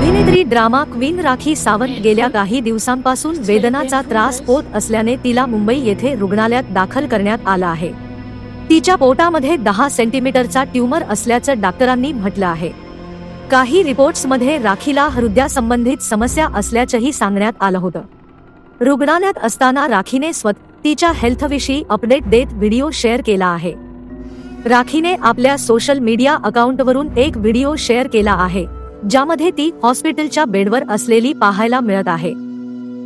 अभिनेत्री drama queen Rakhi Sawant गेल्या काही दिवसांपासून वेदनाचा त्रास होत असल्याने तिला मुंबई येथे रुग्णालयात दाखल करण्यात आला आहे. तिच्या पोटामध्ये दहा सेंटीमीटरचा ट्यूमर असल्याचं डॉक्टरांनी म्हटलं आहे. काही रिपोर्ट्समध्ये राखीला हृदयासंबंधित समस्या असल्याचंही सांगण्यात आलं होतं. रुग्णालयात असताना राखीने स्वत तिच्या हेल्थविषयी अपडेट देत व्हिडिओ शेअर केला आहे. राखीने आपल्या सोशल मीडिया अकाउंटवरून एक व्हिडिओ शेअर केला आहे. ज्यामध्ये ती हॉस्पिटलच्या बेडवर असलेली पाहायला मिळत आहे.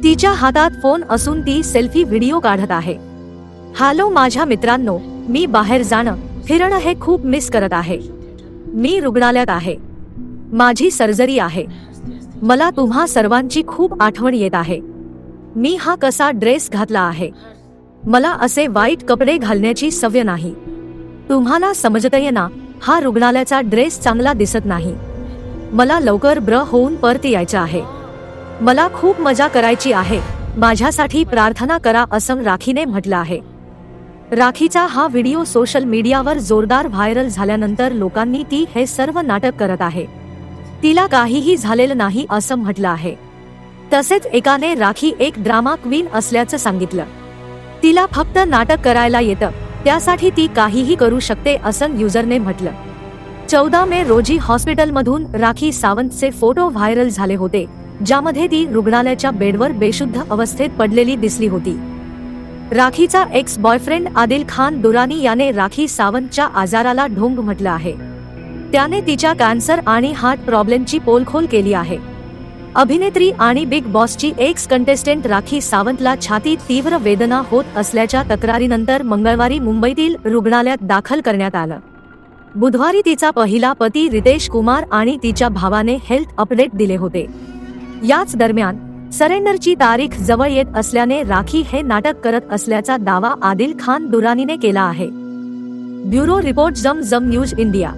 तिच्या हातात फोन असून ती सेल्फी व्हिडिओ काढत आहे. हॅलो माझ्या मित्रांनो मी बाहेर जाणं फिरणं हे खूप मिस करत आहे. मी रुग्णालयात आहे. माझी सर्जरी आहे. मला तुम्हा सर्वांची खूप आठवण येत आहे. मी हा कसा ड्रेस घातला आहे. मला असे वाईट कपडे घालण्याची सवय नाही. तुम्हाला समजतय ना हा रुग्णालयाचा ड्रेस चांगला दिसत नाही. मला लवकर ब्र होऊन परत यायचं आहे. मला खूप मजा करायची आहे. माझ्यासाठी प्रार्थना करा असं राखीने म्हटलं आहे. राखीचा हा व्हिडिओ सोशल मीडियावर जोरदार व्हायरल झाल्यानंतर लोकांनी ती हे सर्व नाटक करत आहे. तिला काहीही झालेलं नाही असं म्हटलं आहे. तसेच एकाने राखी एक ड्रामा क्वीन असल्याचं सांगितलं. तिला फक्त नाटक करायला येतं. त्यासाठी ती काहीही करू शकते असं युजरने म्हटलं. चौदा मे रोजी हॉस्पिटलमधून राखी सावंतचे फोटो व्हायरल झाले होते ज्यामध्ये ती रुग्णालयाच्या बेडवर बेशुद्ध अवस्थेत पडलेली दिसली होती. राखीचा एक्स बॉयफ्रेंड आदिल खान दुरानी याने राखी सावंतच्या आजाराला ढोंग म्हटलं आहे. त्याने तिच्या कॅन्सर आणि हार्ट प्रॉब्लेमची पोलखोल केली आहे. अभिनेत्री आणि बिग बॉसची एक्स कंटेस्टंट राखी सावंतला छाती तीव्र वेदना होत असल्याच्या तक्रारीनंतर मंगळवारी मुंबईतील रुग्णालयात दाखल करण्यात आलं. बुधवारी तिचा पहिला पती रितेश कुमार आणि तिच्या भावाने हेल्थ अपडेट दिले होते. याच दरम्यान सरेंडरची तारीख जवळ येत असल्याने राखी हे नाटक करत असल्याचा दावा आदिल खान दुरानीने केला आहे. ब्युरो रिपोर्ट जम जम न्यूज इंडिया.